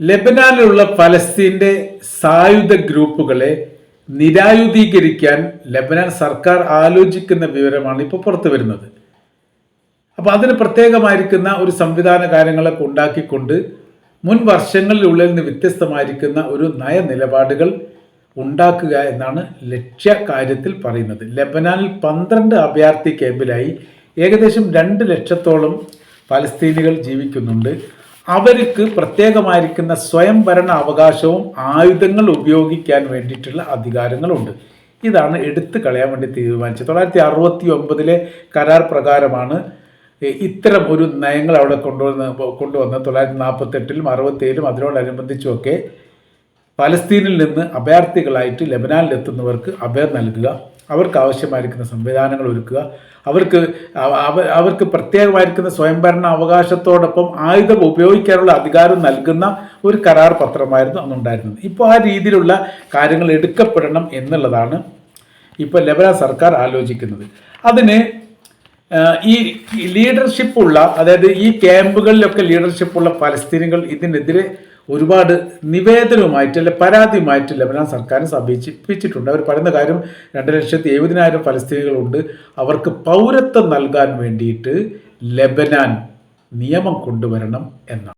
ലബനാനിലുള്ള ഫലസ്തീന്റെ സായുധ ഗ്രൂപ്പുകളെ നിരായുധീകരിക്കാൻ ലബനാൻ സർക്കാർ ആലോചിക്കുന്ന വിവരമാണ് ഇപ്പോൾ പുറത്തു വരുന്നത്. അപ്പോൾ അതിന് പ്രത്യേകമായിരിക്കുന്ന ഒരു സംവിധാന കാര്യങ്ങളൊക്കെ ഉണ്ടാക്കിക്കൊണ്ട് മുൻ വർഷങ്ങളിലുള്ളിൽ നിന്ന് വ്യത്യസ്തമായിരിക്കുന്ന ഒരു നയ നിലപാടുകൾ ഉണ്ടാക്കുക എന്നാണ് ലക്ഷ്യ കാര്യത്തിൽ പറയുന്നത്. ലബനാനിൽ പന്ത്രണ്ട് അഭയാർത്ഥി ക്യാമ്പിലായി ഏകദേശം രണ്ട് ലക്ഷത്തോളം പലസ്തീനികൾ ജീവിക്കുന്നുണ്ട്. അവർക്ക് പ്രത്യേകമായിരിക്കുന്ന സ്വയംഭരണ അവകാശവും ആയുധങ്ങൾ ഉപയോഗിക്കാൻ വേണ്ടിയിട്ടുള്ള അധികാരങ്ങളുണ്ട്. ഇതാണ് എടുത്തു കളയാൻ വേണ്ടി തീരുമാനിച്ചത്. തൊള്ളായിരത്തി അറുപത്തി ഒമ്പതിലെ കരാർ പ്രകാരമാണ് ഇത്തരം ഒരു നയങ്ങൾ അവിടെ കൊണ്ടുവന്ന് കൊണ്ടുവന്ന് തൊള്ളായിരത്തി നാൽപ്പത്തെട്ടിലും അറുപത്തേഴിലും അതിനോടനുബന്ധിച്ചുമൊക്കെ പലസ്തീനിൽ നിന്ന് അഭയാർത്ഥികളായിട്ട് ലബനാനിലെത്തുന്നവർക്ക് അഭയം നൽകുക അവർക്ക് ആവശ്യമായിരിക്കുന്ന സംവിധാനങ്ങൾ ഒരുക്കുക അവർക്ക് അവ- അവ- അവർക്ക് പ്രത്യേകമായിരിക്കുന്ന സ്വയംഭരണ അവകാശത്തോടൊപ്പം ആയുധം ഉപയോഗിക്കാനുള്ള അധികാരം നൽകുന്ന ഒരു കരാർ പത്രമായിരുന്നു അന്നുണ്ടായിരുന്നത്. ഇപ്പോൾ ആ രീതിയിലുള്ള കാര്യങ്ങൾ എടുക്കപ്പെടണം എന്നുള്ളതാണ് ഇപ്പോൾ ലബനാൻ സർക്കാർ ആലോചിക്കുന്നത്. അതിന് ഈ ലീഡർഷിപ്പുള്ള അതായത് ഈ ക്യാമ്പുകളിലൊക്കെ ലീഡർഷിപ്പുള്ള പലസ്തീനികൾ ഇതിനെതിരെ ഒരുപാട് നിവേദനവുമായിട്ട് അല്ലെ പരാതിയുമായിട്ട് ലബനാൻ സർക്കാരിനെ സമീപിച്ചിട്ടുണ്ട്. അവർ പറയുന്ന കാര്യം രണ്ട് ലക്ഷത്തി എഴുപതിനായിരം പലസ്തീനികളുണ്ട് അവർക്ക് പൗരത്വം നൽകാൻ വേണ്ടിയിട്ട് ലബനാൻ നിയമം കൊണ്ടുവരണം എന്നാണ്.